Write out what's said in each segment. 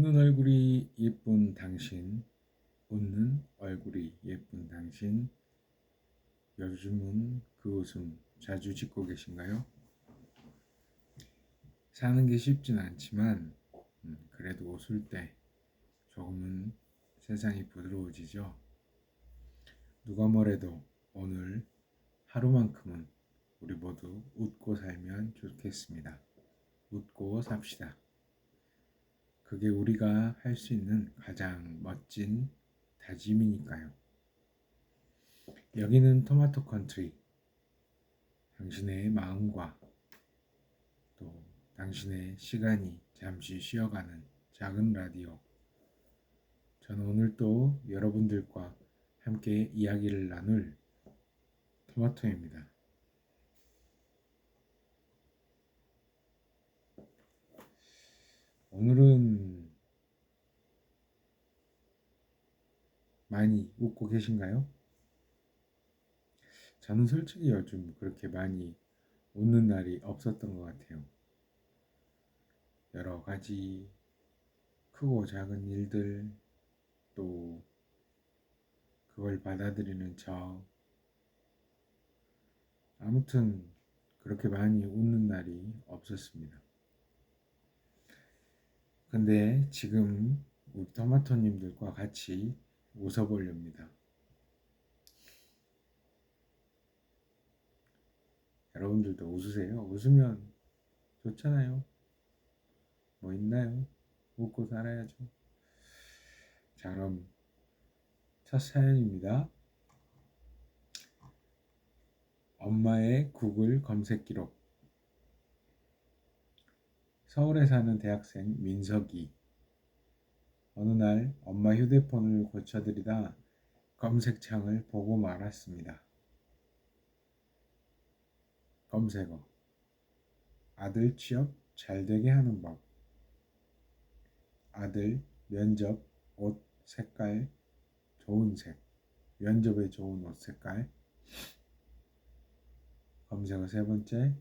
웃는 얼굴이 예쁜 당신, 웃는 얼굴이 예쁜 당신, 요즘은 그 웃음 자주 짓고 계신가요? 사는 게 쉽진 않지만, 음, 그래도 웃을 때 조금은 세상이 부드러워지죠. 누가 뭐래도 오늘 하루만큼은 우리 모두 웃고 살면 좋겠습니다. 웃고 삽시다. 그게 우리가 할 수 있는 가장 멋진 다짐이니까요. 여기는 토마토 컨트리. 당신의 마음과 또 당신의 시간이 잠시 쉬어가는 작은 라디오. 저는 오늘 또 여러분들과 함께 이야기를 나눌 토마토입니다. 오늘은 많이 웃고 계신가요? 저는 솔직히 요즘 그렇게 많이 웃는 날이 없었던 것 같아요. 여러 가지 크고 작은 일들, 또 그걸 받아들이는 저. 아무튼 그렇게 많이 웃는 날이 없었습니다. 근데 지금 우리 토마토님들과 같이 웃어보렵니다. 여러분들도 웃으세요. 웃으면 좋잖아요. 뭐 있나요? 웃고 살아야죠. 자, 그럼 첫 사연입니다. 엄마의 구글 검색 기록. 서울에 사는 대학생 민석이. 어느 날 엄마 휴대폰을 고쳐드리다 검색창을 보고 말았습니다. 검색어. 아들 취업 잘 되게 하는 법. 아들 면접 옷 색깔 좋은 색. 면접에 좋은 옷 색깔. 검색어 세 번째.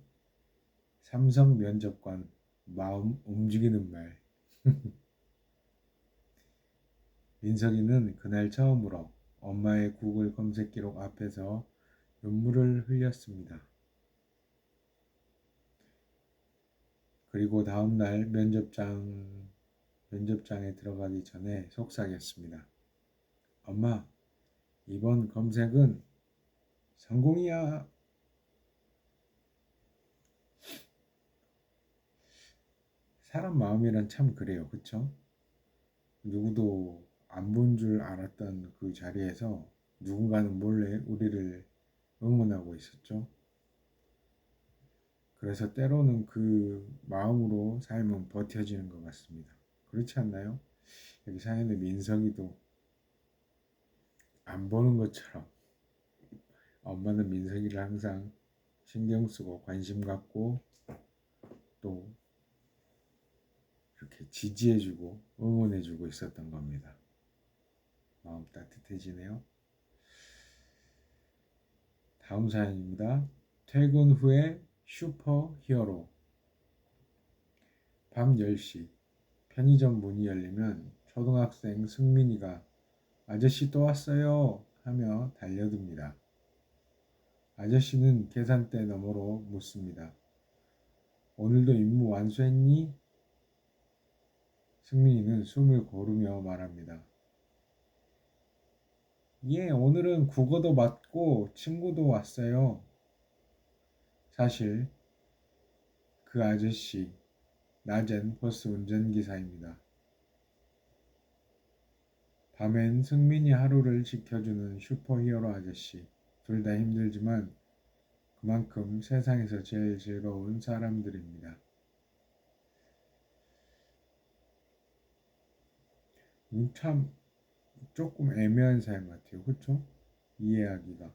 삼성 면접관 마음 움직이는 말. 민석이는 그날 처음으로 엄마의 구글 검색 기록 앞에서 눈물을 흘렸습니다. 그리고 다음 날 면접장, 면접장에 들어가기 전에 속삭였습니다. 엄마, 이번 검색은 성공이야. 사람 마음이란 참 그래요. 그쵸? 누구도 안 본 줄 알았던 그 자리에서 누군가는 몰래 우리를 응원하고 있었죠. 그래서 때로는 그 마음으로 삶은 버텨지는 것 같습니다. 그렇지 않나요? 여기 사연의 민석이도 안 보는 것처럼 엄마는 민석이를 항상 신경 쓰고 관심 갖고 또 이렇게 지지해주고 응원해주고 있었던 겁니다. 마음 따뜻해지네요. 다음 사연입니다. 퇴근 후에 슈퍼 히어로. 밤 10시 편의점 문이 열리면 초등학생 승민이가 아저씨 또 왔어요 하며 달려듭니다. 아저씨는 계산대 너머로 묻습니다. 오늘도 임무 완수했니? 승민이는 숨을 고르며 말합니다. 예, 오늘은 국어도 맞고 친구도 왔어요. 사실 그 아저씨 낮엔 버스 운전기사입니다. 밤엔 승민이 하루를 지켜주는 슈퍼히어로 아저씨. 둘 다 힘들지만 그만큼 세상에서 제일 즐거운 사람들입니다. 참 조금 애매한 사연 같아요. 그쵸? 이해하기가.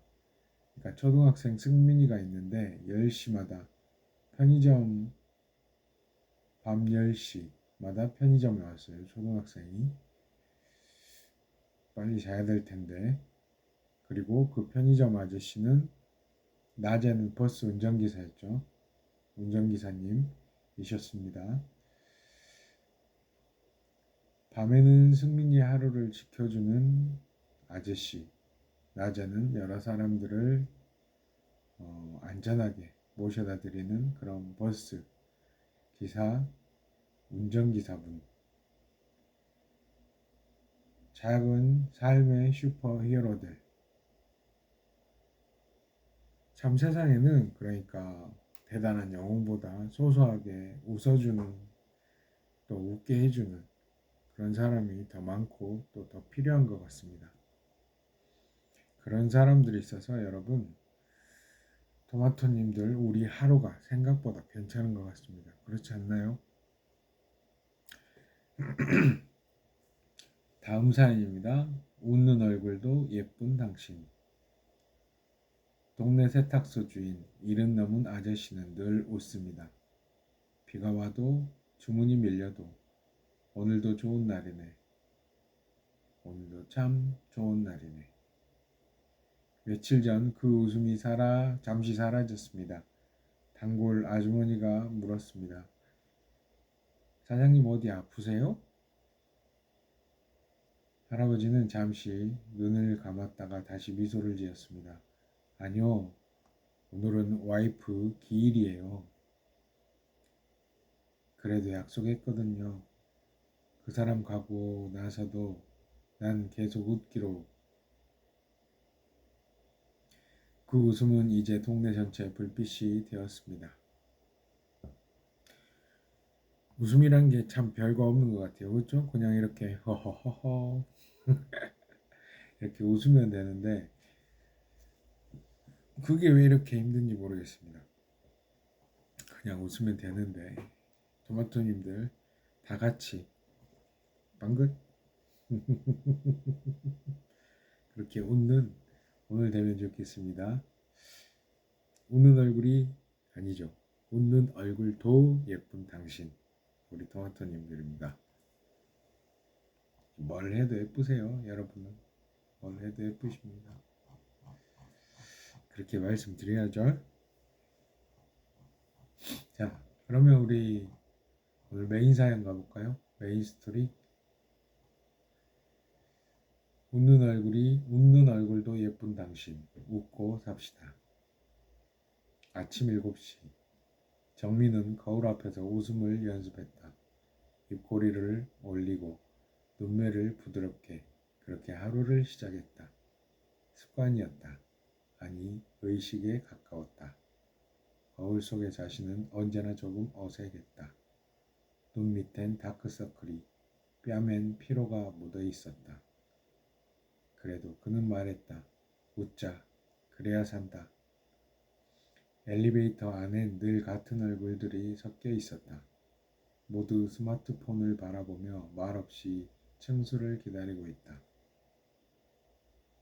그러니까 초등학생 승민이가 있는데 10시마다 편의점 밤 10시마다 편의점에 왔어요. 초등학생이. 빨리 자야 될 텐데. 그리고 그 편의점 아저씨는 낮에는 버스 운전기사였죠. 운전기사님이셨습니다. 밤에는 승민이 하루를 지켜주는 아저씨, 낮에는 여러 사람들을 어, 안전하게 모셔다 드리는 그런 버스 기사, 운전기사분. 작은 삶의 슈퍼 히어로들. 참 세상에는 그러니까 대단한 영웅보다 소소하게 웃어주는 또 웃게 해주는 그런 사람이 더 많고 또 더 필요한 것 같습니다. 그런 사람들이 있어서 여러분 토마토님들 우리 하루가 생각보다 괜찮은 것 같습니다. 그렇지 않나요? 다음 사연입니다. 웃는 얼굴도 예쁜 당신. 동네 세탁소 주인 일은 넘은 아저씨는 늘 웃습니다. 비가 와도 주문이 밀려도 오늘도 좋은 날이네. 오늘도 참 좋은 날이네. 며칠 전 그 웃음이 살아 잠시 사라졌습니다. 단골 아주머니가 물었습니다. 사장님 어디 아프세요? 할아버지는 잠시 눈을 감았다가 다시 미소를 지었습니다. 아니요, 오늘은 와이프 기일이에요. 그래도 약속했거든요. 그 사람 가고 나서도 난 계속 웃기로. 그 웃음은 이제 동네 전체에 불빛이 되었습니다. 웃음이란 게 참 별거 없는 것 같아요. 그렇죠? 그냥 이렇게 허허허허 이렇게 웃으면 되는데 그게 왜 이렇게 힘든지 모르겠습니다. 그냥 웃으면 되는데 토마토님들 다 같이 방긋 그렇게 웃는 오늘 되면 좋겠습니다. 웃는 얼굴이 아니죠. 웃는 얼굴도 예쁜 당신 우리 토마토님들입니다. 뭘 해도 예쁘세요, 여러분은. 뭘 해도 예쁘십니다. 그렇게 말씀드려야죠. 자, 그러면 우리 오늘 메인 사연 가볼까요? 메인 스토리. 웃는 얼굴이 웃는 얼굴도 예쁜 당신 웃고 삽시다. 아침 7시 정민은 거울 앞에서 웃음을 연습했다. 입꼬리를 올리고 눈매를 부드럽게 그렇게 하루를 시작했다. 습관이었다. 아니 의식에 가까웠다. 거울 속의 자신은 언제나 조금 어색했다. 눈 밑엔 다크서클이 뺨엔 피로가 묻어 있었다. 그래도 그는 말했다. 웃자. 그래야 산다. 엘리베이터 안엔 늘 같은 얼굴들이 섞여 있었다. 모두 스마트폰을 바라보며 말없이 층수를 기다리고 있다.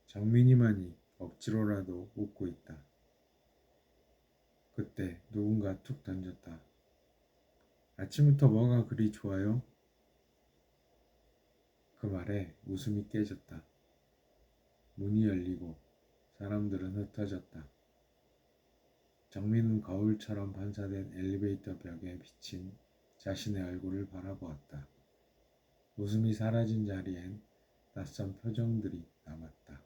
정민이만이 억지로라도 웃고 있다. 그때 누군가 툭 던졌다. 아침부터 뭐가 그리 좋아요? 그 말에 웃음이 깨졌다. 문이 열리고 사람들은 흩어졌다. 정민은 거울처럼 반사된 엘리베이터 벽에 비친 자신의 얼굴을 바라보았다. 웃음이 사라진 자리엔 낯선 표정들이 남았다.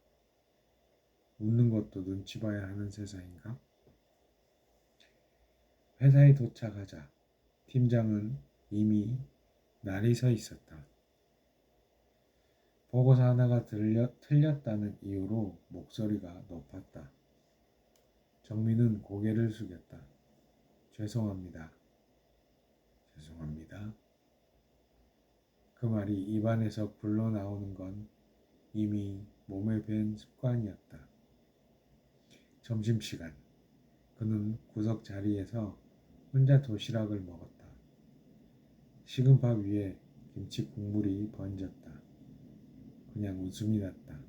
웃는 것도 눈치 봐야 하는 세상인가? 회사에 도착하자 팀장은 이미 날이 서 있었다. 보고서 하나가 들려, 틀렸다는 이유로 목소리가 높았다. 정민은 고개를 숙였다. 죄송합니다. 죄송합니다. 그 말이 입안에서 굴러 나오는 건 이미 몸에 밴 습관이었다. 점심시간. 그는 구석 자리에서 혼자 도시락을 먹었다. 식은 밥 위에 김치 국물이 번졌다. 그냥 웃음이 났다.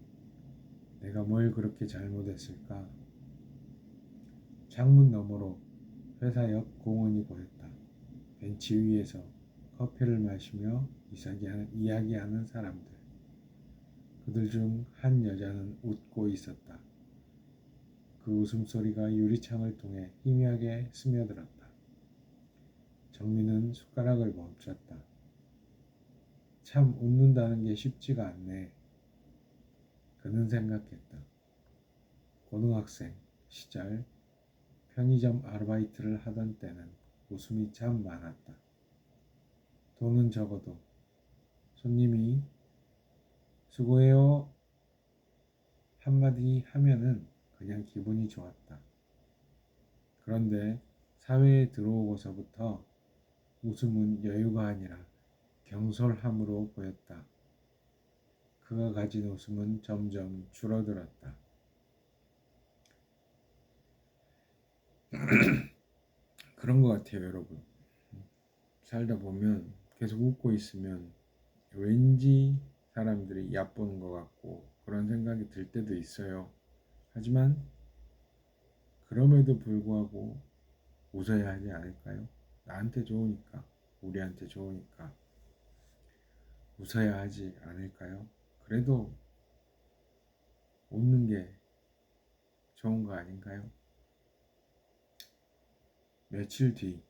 내가 뭘 그렇게 잘못했을까? 창문 너머로 회사 옆 공원이 보였다. 벤치 위에서 커피를 마시며 이야기하는 사람들. 그들 중 한 여자는 웃고 있었다. 그 웃음소리가 유리창을 통해 희미하게 스며들었다. 정민은 숟가락을 멈췄다. 참 웃는다는 게 쉽지가 않네. 그는 생각했다. 고등학생 시절 편의점 아르바이트를 하던 때는 웃음이 참 많았다. 돈은 적어도 손님이 수고해요 한마디 하면은 그냥 기분이 좋았다. 그런데 사회에 들어오고서부터 웃음은 여유가 아니라 경솔함으로 보였다. 그가 가진 웃음은 점점 줄어들었다. 그런 것 같아요, 여러분. 살다 보면 계속 웃고 있으면 왠지 사람들이 얕보는 것 같고 그런 생각이 들 때도 있어요. 하지만 그럼에도 불구하고 웃어야 하지 않을까요? 나한테 좋으니까, 우리한테 좋으니까 웃어야 하지 않을까요? 그래도 웃는 게 좋은 거 아닌가요? 며칠 뒤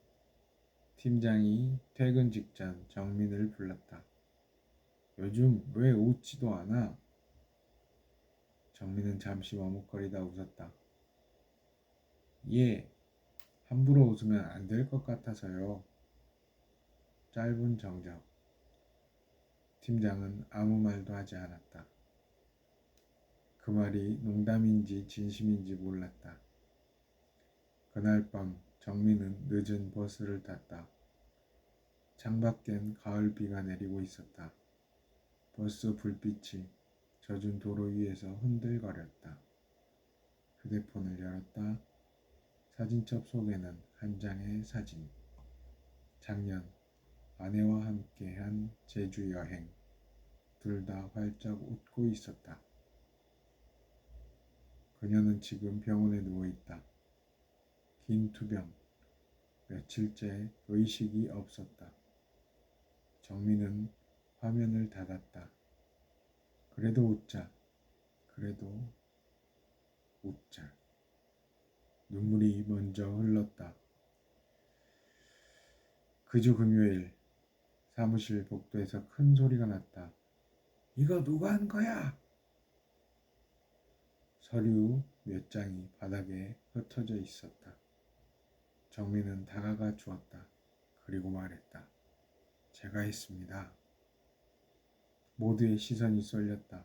팀장이 퇴근 직전 정민을 불렀다. 요즘 왜 웃지도 않아? 정민은 잠시 머뭇거리다 웃었다. 예, 함부로 웃으면 안 될 것 같아서요. 짧은 정적. 팀장은 아무 말도 하지 않았다. 그 말이 농담인지 진심인지 몰랐다. 그날 밤 정민은 늦은 버스를 탔다. 창밖엔 가을 비가 내리고 있었다. 버스 불빛이 젖은 도로 위에서 흔들거렸다. 휴대폰을 열었다. 사진첩 속에는 한 장의 사진. 작년 아내와 함께한 제주 여행. 둘 다 활짝 웃고 있었다. 그녀는 지금 병원에 누워 있다. 긴 투병. 며칠째 의식이 없었다. 정민은 화면을 닫았다. 그래도 웃자. 그래도 웃자. 눈물이 먼저 흘렀다. 그 주 금요일 사무실 복도에서 큰 소리가 났다. 이거 누가 한 거야? 서류 몇 장이 바닥에 흩어져 있었다. 정민은 다가가 주었다. 그리고 말했다. 제가 했습니다. 모두의 시선이 쏠렸다.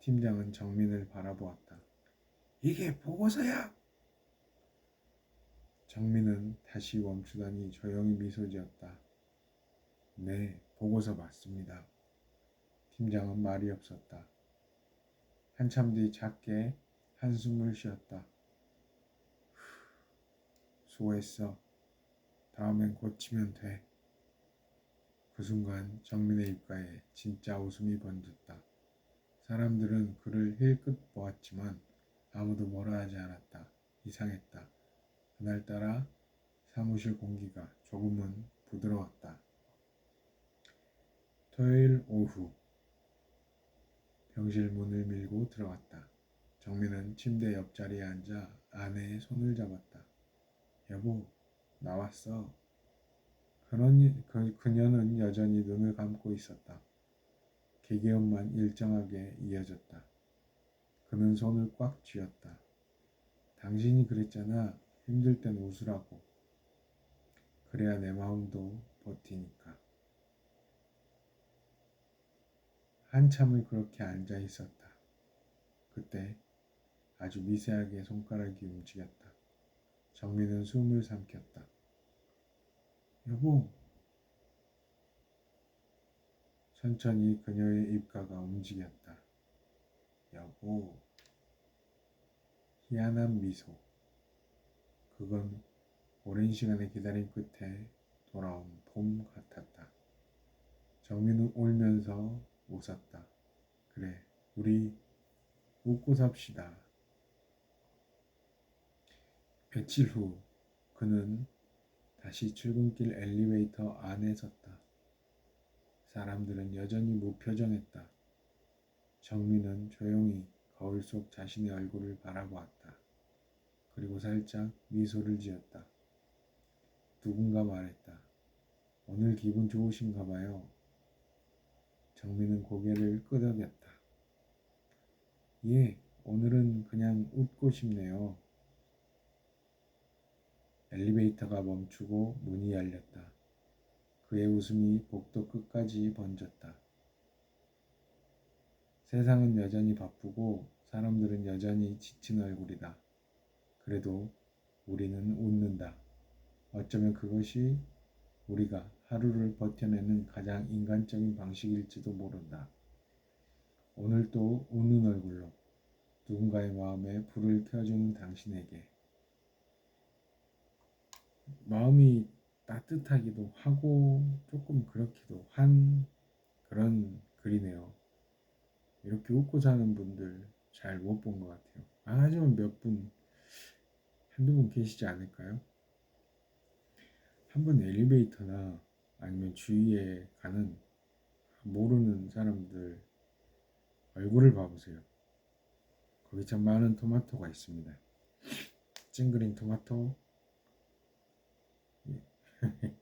팀장은 정민을 바라보았다. 이게 보고서야? 정민은 다시 멈추더니 조용히 미소 지었다. 네, 보고서 맞습니다. 팀장은 말이 없었다. 한참 뒤 작게 한숨을 쉬었다. 수고했어. 다음엔 고치면 돼. 그 순간 정민의 입가에 진짜 웃음이 번졌다. 사람들은 그를 힐끗 보았지만 아무도 뭐라 하지 않았다. 이상했다. 그날따라 사무실 공기가 조금은 부드러웠다. 토요일 오후 병실 문을 밀고 들어갔다. 정민은 침대 옆자리에 앉아 아내의 손을 잡았다. 여보, 나왔어. 그러니, 그, 그녀는 여전히 눈을 감고 있었다. 기계음만 일정하게 이어졌다. 그는 손을 꽉 쥐었다. 당신이 그랬잖아. 힘들 땐 웃으라고. 그래야 내 마음도 버티니까. 한참을 그렇게 앉아 있었다. 그때 아주 미세하게 손가락이 움직였다. 정민은 숨을 삼켰다. 여보. 천천히 그녀의 입가가 움직였다. 여보. 희한한 미소. 그건 오랜 시간의 기다림 끝에 돌아온 봄 같았다. 정민은 울면서 웃었다. 그래, 우리 웃고 삽시다. 며칠 후 그는 다시 출근길 엘리베이터 안에 섰다. 사람들은 여전히 무표정했다. 정민은 조용히 거울 속 자신의 얼굴을 바라보았다. 그리고 살짝 미소를 지었다. 누군가 말했다. 오늘 기분 좋으신가 봐요. 정민은 고개를 끄덕였다. 예, 오늘은 그냥 웃고 싶네요. 엘리베이터가 멈추고 문이 열렸다. 그의 웃음이 복도 끝까지 번졌다. 세상은 여전히 바쁘고 사람들은 여전히 지친 얼굴이다. 그래도 우리는 웃는다. 어쩌면 그것이 우리가 하루를 버텨내는 가장 인간적인 방식일지도 모른다. 오늘도 웃는 얼굴로 누군가의 마음에 불을 켜주는 당신에게 마음이 따뜻하기도 하고 조금 그렇기도 한 그런 글이네요. 이렇게 웃고 사는 분들 잘 못 본 것 같아요. 아, 하지만 몇 분, 한두 분 계시지 않을까요? 한번 엘리베이터나 아니면 주위에 가는 모르는 사람들 얼굴을 봐보세요. 거기 참 많은 토마토가 있습니다. 찡그린 토마토,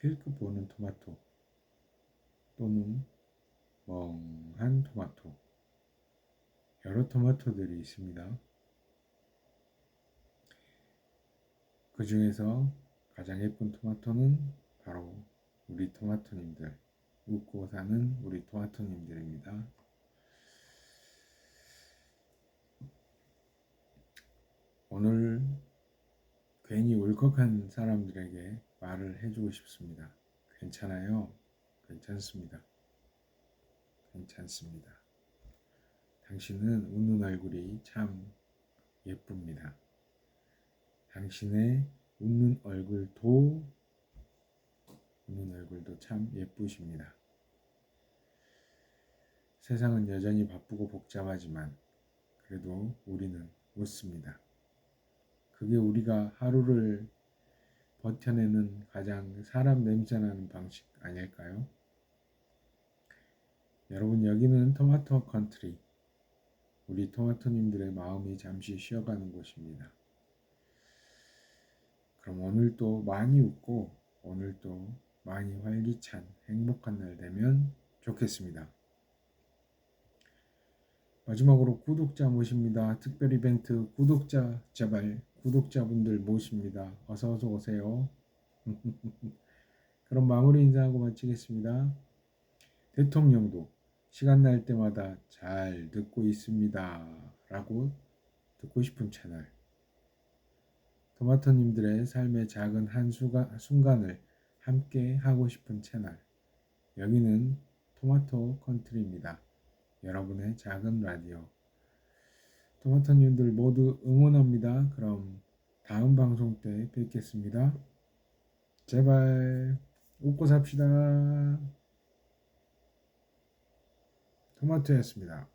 힐끗 보는 토마토, 또는 멍한 토마토. 여러 토마토들이 있습니다. 그 중에서 가장 예쁜 토마토는 바로 우리 토마토님들, 웃고 사는 우리 토마토님들입니다. 오늘 괜히 울컥한 사람들에게 말을 해주고 싶습니다. 괜찮아요. 괜찮습니다. 괜찮습니다. 당신은 웃는 얼굴이 참 예쁩니다. 당신의 웃는 얼굴도 웃는 얼굴도 참 예쁘십니다. 세상은 여전히 바쁘고 복잡하지만 그래도 우리는 웃습니다. 그게 우리가 하루를 버텨내는 가장 사람 냄새나는 방식 아닐까요? 여러분 여기는 토마토 컨트리 우리 토마토님들의 마음이 잠시 쉬어가는 곳입니다. 그럼 오늘도 많이 웃고 오늘도 많이 활기찬 행복한 날 되면 좋겠습니다. 마지막으로 구독자 모십니다. 특별 이벤트 구독자 제발 구독자분들 모십니다. 어서 어서 오세요. 그럼 마무리 인사하고 마치겠습니다. 대통령도 시간 날 때마다 잘 듣고 있습니다. 라고 듣고 싶은 채널. 토마토님들의 삶의 작은 한 수가, 순간을 함께 하고 싶은 채널. 여기는 토마토 컨트리입니다. 여러분의 작은 라디오. 토마토님들 모두 응원합니다. 그럼 다음 방송 때 뵙겠습니다. 제발 웃고 삽시다. 토마토였습니다.